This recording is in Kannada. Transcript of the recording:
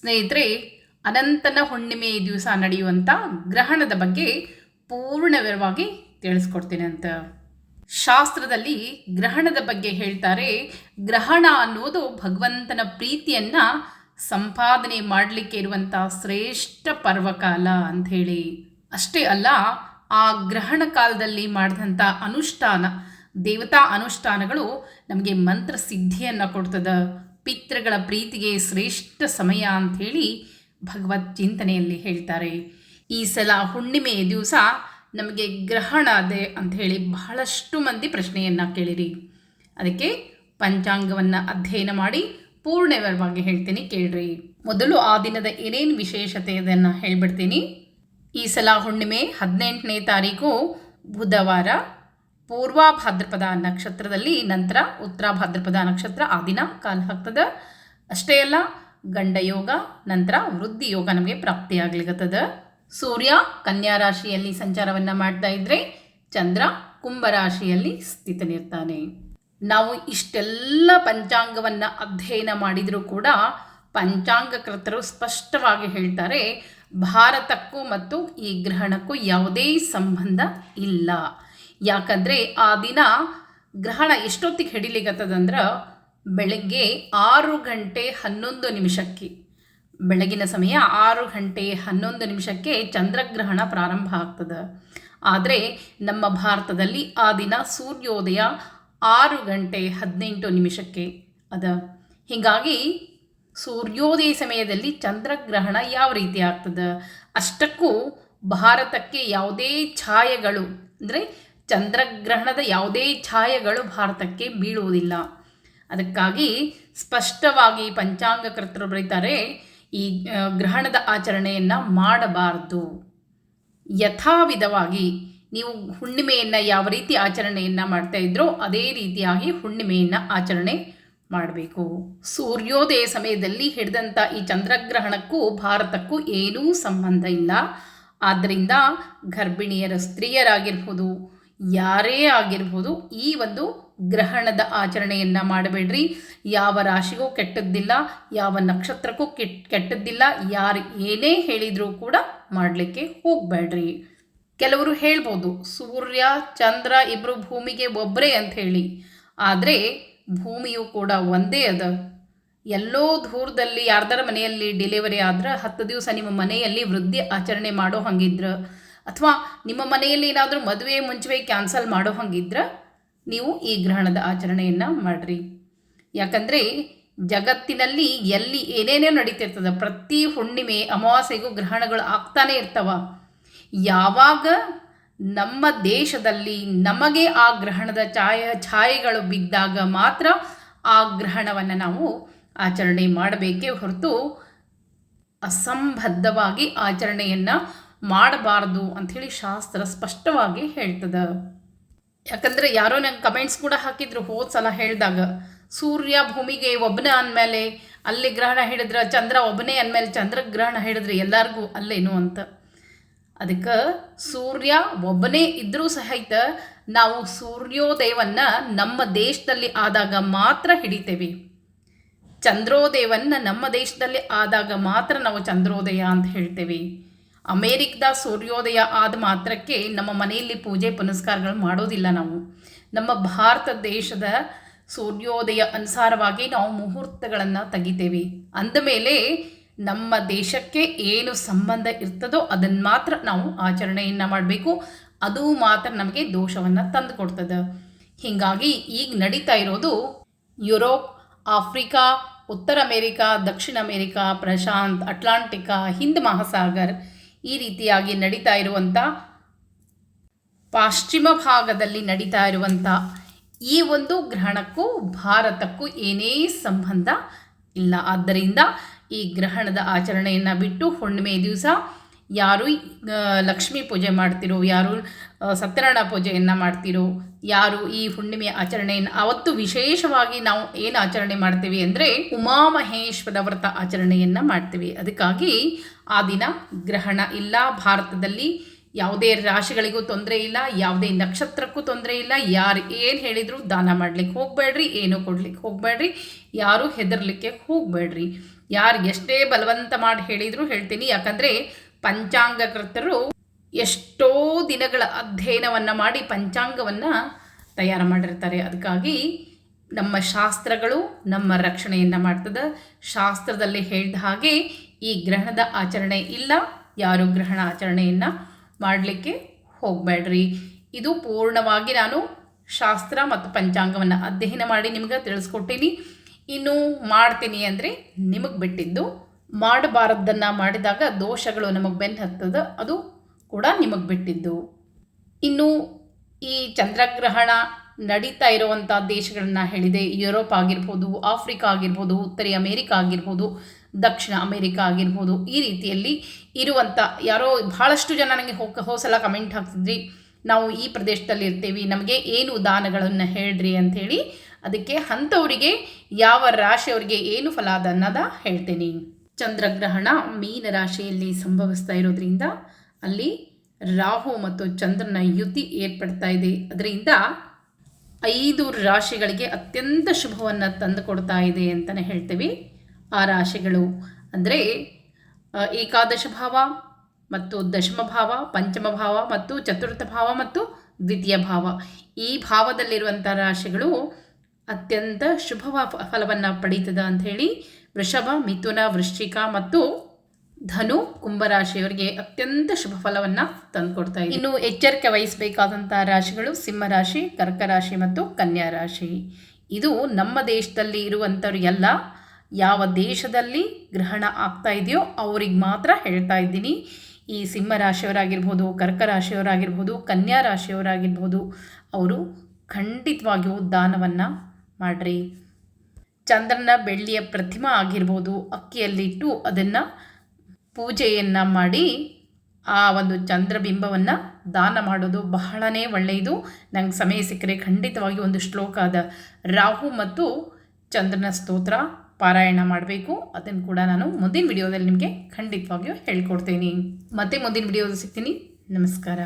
ಸ್ನೇಹಿತರೆ, ಅನಂತನ ಹುಣ್ಣಿಮೆ ದಿವಸ ನಡೆಯುವಂಥ ಗ್ರಹಣದ ಬಗ್ಗೆ ಪೂರ್ಣ ವಿವರವಾಗಿ ತಿಳಿಸ್ಕೊಡ್ತೀನಿ ಅಂತ. ಶಾಸ್ತ್ರದಲ್ಲಿ ಗ್ರಹಣದ ಬಗ್ಗೆ ಹೇಳ್ತಾರೆ, ಗ್ರಹಣ ಅನ್ನೋದು ಭಗವಂತನ ಪ್ರೀತಿಯನ್ನ ಸಂಪಾದನೆ ಮಾಡಲಿಕ್ಕೆ ಇರುವಂಥ ಶ್ರೇಷ್ಠ ಪರ್ವಕಾಲ ಅಂಥೇಳಿ ಅಷ್ಟೇ ಅಲ್ಲ, ಆ ಗ್ರಹಣ ಕಾಲದಲ್ಲಿ ಮಾಡಿದಂಥ ಅನುಷ್ಠಾನ, ದೇವತಾ ಅನುಷ್ಠಾನಗಳು ನಮಗೆ ಮಂತ್ರ ಸಿದ್ಧಿಯನ್ನು ಕೊಡ್ತದ. ಪಿತೃಗಳ ಪ್ರೀತಿಗೆ ಶ್ರೇಷ್ಠ ಸಮಯ ಅಂಥೇಳಿ ಭಗವತ್ ಚಿಂತನೆಯಲ್ಲಿ ಹೇಳ್ತಾರೆ. ಈ ಸಲ ಹುಣ್ಣಿಮೆಯ ದಿವಸ ನಮಗೆ ಗ್ರಹಣ ಅದೇ ಅಂಥೇಳಿ ಬಹಳಷ್ಟು ಮಂದಿ ಪ್ರಶ್ನೆಯನ್ನು ಕೇಳಿರಿ. ಅದಕ್ಕೆ ಪಂಚಾಂಗವನ್ನು ಅಧ್ಯಯನ ಮಾಡಿ ಪೂರ್ಣ ವಿವರವಾಗಿ ಹೇಳ್ತೀನಿ, ಕೇಳ್ರಿ. ಮೊದಲು ಆ ದಿನದ ಏನೇನು ವಿಶೇಷತೆ ಅದನ್ನು ಹೇಳ್ಬಿಡ್ತೀನಿ. ಈ ಸಲ ಹುಣ್ಣಿಮೆ ಹದಿನೆಂಟನೇ ತಾರೀಕು ಬುಧವಾರ. ಪೂರ್ವ ಭಾದ್ರಪದ ನಕ್ಷತ್ರದಲ್ಲಿ, ನಂತರ ಉತ್ತರ ಭಾದ್ರಪದ ನಕ್ಷತ್ರ, ಆ ದಿನ ಕಾಲ ಅಷ್ಟೇ ಅಲ್ಲ ಗಂಡ ಯೋಗ ನಂತರ ವೃದ್ಧಿ ಯೋಗ ನಮಗೆ ಪ್ರಾಪ್ತಿಯಾಗ್ಲಿಕತ್ತದ ಸೂರ್ಯ ಕನ್ಯಾ ರಾಶಿಯಲ್ಲಿ ಸಂಚಾರವನ್ನು ಮಾಡ್ತಾ ಇದ್ರೆ, ಚಂದ್ರ ಕುಂಭ ರಾಶಿಯಲ್ಲಿ ಸ್ಥಿತನಿರ್ತಾನೆ. ನಾವು ಇಷ್ಟೆಲ್ಲ ಪಂಚಾಂಗವನ್ನು ಅಧ್ಯಯನ ಮಾಡಿದರೂ ಕೂಡ ಪಂಚಾಂಗಕೃತರು ಸ್ಪಷ್ಟವಾಗಿ ಹೇಳ್ತಾರೆ, ಭಾರತಕ್ಕೂ ಮತ್ತು ಈ ಗ್ರಹಣಕ್ಕೂ ಯಾವುದೇ ಸಂಬಂಧ ಇಲ್ಲ. ಯಾಕಂದರೆ ಆ ದಿನ ಗ್ರಹಣ ಎಷ್ಟೊತ್ತಿಗೆ ಹಿಡಿಲಿಕತ್ತದಂದ್ರೆ ಬೆಳಗ್ಗೆ ಆರು ಗಂಟೆ ಹನ್ನೊಂದು ನಿಮಿಷಕ್ಕೆ. ಬೆಳಗಿನ ಸಮಯ ಆರು ಗಂಟೆ ಹನ್ನೊಂದು ನಿಮಿಷಕ್ಕೆ ಚಂದ್ರಗ್ರಹಣ ಪ್ರಾರಂಭ ಆಗ್ತದೆ. ಆದರೆ ನಮ್ಮ ಭಾರತದಲ್ಲಿ ಆ ದಿನ ಸೂರ್ಯೋದಯ ಆರು ಗಂಟೆ ಹದಿನೆಂಟು ನಿಮಿಷಕ್ಕೆ ಅದ. ಹೀಗಾಗಿ ಸೂರ್ಯೋದಯ ಸಮಯದಲ್ಲಿ ಚಂದ್ರಗ್ರಹಣ ಯಾವ ರೀತಿ ಆಗ್ತದೆ? ಅಷ್ಟಕ್ಕೂ ಭಾರತಕ್ಕೆ ಯಾವುದೇ ಛಾಯೆಗಳು ಅಂದರೆ ಚಂದ್ರಗ್ರಹಣದ ಯಾವುದೇ ಛಾಯೆಗಳು ಭಾರತಕ್ಕೆ ಬೀಳುವುದಿಲ್ಲ. ಅದಕ್ಕಾಗಿ ಸ್ಪಷ್ಟವಾಗಿ ಪಂಚಾಂಗಕರ್ತರು ಬರೀತಾರೆ, ಈ ಗ್ರಹಣದ ಆಚರಣೆಯನ್ನು ಮಾಡಬಾರದು. ಯಥಾವಿಧವಾಗಿ ನೀವು ಹುಣ್ಣಿಮೆಯನ್ನು ಯಾವ ರೀತಿ ಆಚರಣೆಯನ್ನು ಮಾಡ್ತಾ ಇದ್ರೋ ಅದೇ ರೀತಿಯಾಗಿ ಹುಣ್ಣಿಮೆಯನ್ನು ಆಚರಣೆ ಮಾಡಬೇಕು. ಸೂರ್ಯೋದಯ ಸಮಯದಲ್ಲಿ ಹಿಡಿದಂಥ ಈ ಚಂದ್ರಗ್ರಹಣಕ್ಕೂ ಭಾರತಕ್ಕೂ ಏನೂ ಸಂಬಂಧ ಇಲ್ಲ. ಆದ್ದರಿಂದ ಗರ್ಭಿಣಿಯರ ಸ್ತ್ರೀಯರಾಗಿರ್ಬೋದು ಯಾರೇ ಆಗಿರ್ಬೋದು ಈ ಒಂದು ಗ್ರಹಣದ ಆಚರಣೆಯನ್ನು ಮಾಡಬೇಡ್ರಿ. ಯಾವ ರಾಶಿಗೂ ಕೆಟ್ಟದ್ದಿಲ್ಲ, ಯಾವ ನಕ್ಷತ್ರಕ್ಕೂ ಕೆಟ್, ಕೆಟ್ಟದ್ದಿಲ್ಲ, ಯಾರು ಏನೇ ಹೇಳಿದರೂ ಕೂಡ ಮಾಡಲಿಕ್ಕೆ ಹೋಗಬೇಡ್ರಿ. ಕೆಲವರು ಹೇಳ್ಬೋದು, ಸೂರ್ಯ, ಚಂದ್ರ ಇಬ್ಬರು ಭೂಮಿಗೆ ಒಬ್ಬರೇ ಅಂತ ಹೇಳಿ. ಆದರೆ ಭೂಮಿಯು ಕೂಡ ಒಂದೇ ಅದ. ಎಲ್ಲೋ ದೂರದಲ್ಲಿ ಯಾರ್ದಾರ ಮನೆಯಲ್ಲಿ ಡೆಲಿವರಿ ಆದ್ರೆ ಹತ್ತು ದಿವಸ ನಿಮ್ಮ ಮನೆಯಲ್ಲಿ ವೃದ್ಧಿ ಆಚರಣೆ ಮಾಡೋ ಹಂಗಿದ್ರೆ. ಅಥವಾ ನಿಮ್ಮ ಮನೆಯಲ್ಲಿ ಏನಾದರೂ ಮದುವೆ, ಮುಂಚೆ ಕ್ಯಾನ್ಸಲ್ ಮಾಡೋ ಹಂಗಿದ್ರೆ ನೀವು ಈ ಗ್ರಹಣದ ಆಚರಣೆಯನ್ನು ಮಾಡಿರಿ. ಯಾಕಂದರೆ ಜಗತ್ತಿನಲ್ಲಿ ಎಲ್ಲಿ ಏನೇನೋ ನಡೀತಿರ್ತದೆ, ಪ್ರತಿ ಹುಣ್ಣಿಮೆ ಅಮಾವಾಸ್ಯೆಗೂ ಗ್ರಹಣಗಳು ಆಗ್ತಾನೆ ಇರ್ತವ. ಯಾವಾಗ ನಮ್ಮ ದೇಶದಲ್ಲಿ ನಮಗೆ ಆ ಗ್ರಹಣದ ಛಾಯ, ಛಾಯೆಗಳು ಬಿದ್ದಾಗ ಮಾತ್ರ ಆ ಗ್ರಹಣವನ್ನು ನಾವು ಆಚರಣೆ ಮಾಡಬೇಕೇ ಹೊರತು ಅಸಂಬದ್ಧವಾಗಿ ಆಚರಣೆಯನ್ನು ಮಾಡಬಾರ್ದು ಅಂಥೇಳಿ ಶಾಸ್ತ್ರ ಸ್ಪಷ್ಟವಾಗಿ ಹೇಳ್ತದ. ಯಾಕಂದರೆ ಯಾರೋ ನಂಗೆ ಕಮೆಂಟ್ಸ್ ಕೂಡ ಹಾಕಿದ್ರು ಹೋದ ಸಲ ಹೇಳಿದಾಗ, ಸೂರ್ಯ ಭೂಮಿಗೆ ಒಬ್ಬನೇ ಅಂದಮೇಲೆ ಅಲ್ಲಿ ಗ್ರಹಣ ಹಿಡಿದ್ರೆ ಚಂದ್ರ ಒಬ್ಬನೇ ಅಂದಮೇಲೆ ಚಂದ್ರಗ್ರಹಣ ಹಿಡಿದ್ರೆ ಎಲ್ಲರಿಗೂ ಅಲ್ಲೇನು ಅಂತ. ಅದಕ್ಕೆ ಸೂರ್ಯ ಒಬ್ಬನೇ ಇದ್ದರೂ ಸಹಿತ ನಾವು ಸೂರ್ಯೋದಯವನ್ನು ನಮ್ಮ ದೇಶದಲ್ಲಿ ಆದಾಗ ಮಾತ್ರ ಹಿಡಿತೇವೆ. ಚಂದ್ರೋದಯವನ್ನು ನಮ್ಮ ದೇಶದಲ್ಲಿ ಆದಾಗ ಮಾತ್ರ ನಾವು ಚಂದ್ರೋದಯ ಅಂತ ಹೇಳ್ತೇವೆ. ಅಮೇರಿಕದ ಸೂರ್ಯೋದಯ ಆದ ಮಾತ್ರಕ್ಕೆ ನಮ್ಮ ಮನೆಯಲ್ಲಿ ಪೂಜೆ ಪುನಸ್ಕಾರಗಳು ಮಾಡೋದಿಲ್ಲ ನಾವು. ನಮ್ಮ ಭಾರತ ದೇಶದ ಸೂರ್ಯೋದಯ ಅನುಸಾರವಾಗಿ ನಾವು ಮುಹೂರ್ತಗಳನ್ನು ತೆಗಿತೇವೆ. ಅಂದಮೇಲೆ ನಮ್ಮ ದೇಶಕ್ಕೆ ಏನು ಸಂಬಂಧ ಇರ್ತದೋ ಅದನ್ನು ಮಾತ್ರ ನಾವು ಆಚರಣೆಯನ್ನು ಮಾಡಬೇಕು. ಅದು ಮಾತ್ರ ನಮಗೆ ದೋಷವನ್ನು ತಂದು ಕೊಡ್ತದೆ ಹೀಗಾಗಿ ಈಗ ನಡೀತಾ ಇರೋದು ಯುರೋಪ್, ಆಫ್ರಿಕಾ, ಉತ್ತರ ಅಮೇರಿಕಾ, ದಕ್ಷಿಣ ಅಮೇರಿಕಾ, ಪ್ರಶಾಂತ್, ಅಟ್ಲಾಂಟಿಕಾ, ಹಿಂದ್ ಮಹಾಸಾಗರ್ ಈ ರೀತಿಯಾಗಿ ನಡೀತಾ ಇರುವಂಥ ಪಶ್ಚಿಮ ಭಾಗದಲ್ಲಿ ನಡೀತಾ ಇರುವಂಥ ಈ ಒಂದು ಗ್ರಹಣಕ್ಕೂ ಭಾರತಕ್ಕೂ ಏನೇ ಸಂಬಂಧ ಇಲ್ಲ. ಆದ್ದರಿಂದ ಈ ಗ್ರಹಣದ ಆಚರಣೆಯನ್ನು ಬಿಟ್ಟು ಹುಣ್ಣಿಮೆ ದಿವಸ ಯಾರು ಲಕ್ಷ್ಮೀ ಪೂಜೆ ಮಾಡ್ತಿರೋ, ಯಾರು ಸತ್ಯನಾರಾಯಣ ಪೂಜೆಯನ್ನು ಮಾಡ್ತಿರೋ, ಯಾರು ಈ ಹುಣ್ಣಿಮೆ ಆಚರಣೆಯನ್ನು, ಅವತ್ತು ವಿಶೇಷವಾಗಿ ನಾವು ಏನು ಆಚರಣೆ ಮಾಡ್ತೀವಿ ಅಂದರೆ ಉಮಾಮಹೇಶ್ವರ ವ್ರತ ಆಚರಣೆಯನ್ನು ಮಾಡ್ತೀವಿ. ಅದಕ್ಕಾಗಿ ಆ ದಿನ ಗ್ರಹಣ ಇಲ್ಲ. ಭಾರತದಲ್ಲಿ ಯಾವುದೇ ರಾಶಿಗಳಿಗೂ ತೊಂದರೆ ಇಲ್ಲ, ಯಾವುದೇ ನಕ್ಷತ್ರಕ್ಕೂ ತೊಂದರೆ ಇಲ್ಲ. ಯಾರು ಏನು ಹೇಳಿದರೂ ದಾನ ಮಾಡಲಿಕ್ಕೆ ಹೋಗಬೇಡ್ರಿ, ಏನು ಕೊಡ್ಲಿಕ್ಕೆ ಹೋಗಬೇಡ್ರಿ, ಯಾರೂ ಹೆದರ್ಲಿಕ್ಕೆ ಹೋಗಬೇಡ್ರಿ. ಯಾರು ಎಷ್ಟೇ ಬಲವಂತ ಮಾಡಿ ಹೇಳಿದರೂ ಹೇಳ್ತೀನಿ. ಯಾಕಂದರೆ ಪಂಚಾಂಗಕರ್ತರು ಎಷ್ಟೋ ದಿನಗಳ ಅಧ್ಯಯನವನ್ನು ಮಾಡಿ ಪಂಚಾಂಗವನ್ನು ತಯಾರು ಮಾಡಿರ್ತಾರೆ. ಅದಕ್ಕಾಗಿ ನಮ್ಮ ಶಾಸ್ತ್ರಗಳು ನಮ್ಮ ರಕ್ಷಣೆಯನ್ನು ಮಾಡ್ತದೆ. ಶಾಸ್ತ್ರದಲ್ಲಿ ಹೇಳಿದ ಹಾಗೆ ಈ ಗ್ರಹಣದ ಆಚರಣೆ ಇಲ್ಲ, ಯಾರು ಗ್ರಹಣ ಆಚರಣೆಯನ್ನು ಮಾಡಲಿಕ್ಕೆ ಹೋಗಬೇಡ್ರಿ ಇದು ಪೂರ್ಣವಾಗಿ ನಾನು ಶಾಸ್ತ್ರ ಮತ್ತು ಪಂಚಾಂಗವನ್ನು ಅಧ್ಯಯನ ಮಾಡಿ ನಿಮ್ಗೆ ತಿಳಿಸ್ಕೊಟ್ಟೀನಿ. ಇನ್ನು ಮಾಡ್ತೀನಿ ಅಂದರೆ ನಿಮಗೆ ಬಿಟ್ಟಿದ್ದು ಮಾಡಬಾರದ್ದನ್ನು ಮಾಡಿದಾಗ ದೋಷಗಳು ನಮಗೆ ಬೆನ್ನು ಹತ್ತದ, ಅದು ಕೂಡ ನಿಮಗೆ ಬಿಟ್ಟಿದ್ದು. ಇನ್ನು ಈ ಚಂದ್ರಗ್ರಹಣ ನಡೀತಾ ಇರುವಂಥ ದೇಶಗಳನ್ನು ಹೇಳಿದೆ, ಯುರೋಪ್ ಆಗಿರ್ಬೋದು, ಆಫ್ರಿಕಾ ಆಗಿರ್ಬೋದು, ಉತ್ತರ ಅಮೇರಿಕಾ ಆಗಿರ್ಬೋದು, ದಕ್ಷಿಣ ಅಮೇರಿಕಾ ಆಗಿರ್ಬೋದು, ಈ ರೀತಿಯಲ್ಲಿ ಇರುವಂಥ ಯಾರೋ ಬಹಳಷ್ಟು ಜನ ನನಗೆ ಹೋ ಹೋಸಲ ಕಮೆಂಟ್ ಹಾಕ್ತಿದ್ರಿ, ನಾವು ಈ ಪ್ರದೇಶದಲ್ಲಿ ಇರ್ತೀವಿ, ನಮಗೆ ಏನು ದಾನಗಳನ್ನು ಹೇಳ್ರಿ ಅಂಥೇಳಿ ಅದಕ್ಕೆ ಅಂಥವರಿಗೆ ಯಾವ ರಾಶಿಯವರಿಗೆ ಏನು ಫಲ ಅದ ಅನ್ನೋದ ಹೇಳ್ತೀನಿ. ಚಂದ್ರಗ್ರಹಣ ಮೀನ ರಾಶಿಯಲ್ಲಿ ಸಂಭವಿಸ್ತಾ ಇರೋದ್ರಿಂದ ಅಲ್ಲಿ ರಾಹು ಮತ್ತು ಚಂದ್ರನ ಯುತಿ ಏರ್ಪಡ್ತಾ ಇದೆ. ಅದರಿಂದ ಐದು ರಾಶಿಗಳಿಗೆ ಅತ್ಯಂತ ಶುಭವನ್ನು ತಂದು ಕೊಡ್ತಾ ಇದೆ ಅಂತಲೇ ಹೇಳ್ತೀವಿ. ಆ ರಾಶಿಗಳು ಅಂದರೆ ಏಕಾದಶ ಭಾವ ಮತ್ತು ದಶಮ ಭಾವ, ಪಂಚಮ ಭಾವ ಮತ್ತು ಚತುರ್ಥ ಭಾವ ಮತ್ತು ದ್ವಿತೀಯ ಭಾವ. ಈ ಭಾವದಲ್ಲಿರುವಂಥ ರಾಶಿಗಳು ಅತ್ಯಂತ ಶುಭ ಫಲವನ್ನು ಪಡೀತದ ಅಂಥೇಳಿ ವೃಷಭ, ಮಿಥುನ, ವೃಶ್ಚಿಕ ಮತ್ತು ಧನು ಕುಂಭರಾಶಿಯವರಿಗೆ ಅತ್ಯಂತ ಶುಭ ಫಲವನ್ನು ತಂದುಕೊಡ್ತಾ ಇದೆ. ಇನ್ನು ಎಚ್ಚರಿಕೆ ವಹಿಸಬೇಕಾದಂಥ ರಾಶಿಗಳು ಸಿಂಹರಾಶಿ ಕರ್ಕ ರಾಶಿ ಮತ್ತು ಕನ್ಯಾ ರಾಶಿ. ಇದು ನಮ್ಮ ದೇಶದಲ್ಲಿ ಇರುವಂಥವ್ರು ಎಲ್ಲ ಯಾವ ದೇಶದಲ್ಲಿ ಗ್ರಹಣ ಆಗ್ತಾ ಇದೆಯೋ ಅವ್ರಿಗೆ ಮಾತ್ರ ಹೇಳ್ತಾ ಇದ್ದೀನಿ. ಈ ಸಿಂಹ ರಾಶಿಯವರಾಗಿರ್ಬೋದು, ಕರ್ಕ ರಾಶಿಯವರಾಗಿರ್ಬೋದು, ಕನ್ಯಾ ರಾಶಿಯವರಾಗಿರ್ಬೋದು, ಅವರು ಖಂಡಿತವಾಗಿಯೂ ದಾನವನ್ನು ಮಾಡಿರಿ. ಚಂದ್ರನ ಬೆಳ್ಳಿಯ ಪ್ರತಿಮೆ ಆಗಿರ್ಬೋದು, ಅಕ್ಕಿಯಲ್ಲಿಟ್ಟು ಅದನ್ನು ಪೂಜೆಯನ್ನು ಮಾಡಿ ಆ ಒಂದು ಚಂದ್ರಬಿಂಬವನ್ನು ದಾನ ಮಾಡೋದು ಬಹಳನೇ ಒಳ್ಳೆಯದು. ನಂಗೆ ಸಮಯ ಸಿಕ್ಕರೆ ಖಂಡಿತವಾಗಿ ಒಂದು ಶ್ಲೋಕ ಅದ ರಾಹು ಮತ್ತು ಚಂದ್ರನ ಸ್ತೋತ್ರ ಪಾರಾಯಣ ಮಾಡಬೇಕು. ಅದನ್ನು ಕೂಡ ನಾನು ಮುಂದಿನ ವಿಡಿಯೋದಲ್ಲಿ ನಿಮಗೆ ಖಂಡಿತವಾಗಿಯೂ ಹೇಳ್ಕೊಡ್ತೀನಿ. ಮತ್ತೆ ಮುಂದಿನ ವಿಡಿಯೋದಲ್ಲಿ ಸಿಗ್ತೀನಿ. ನಮಸ್ಕಾರ.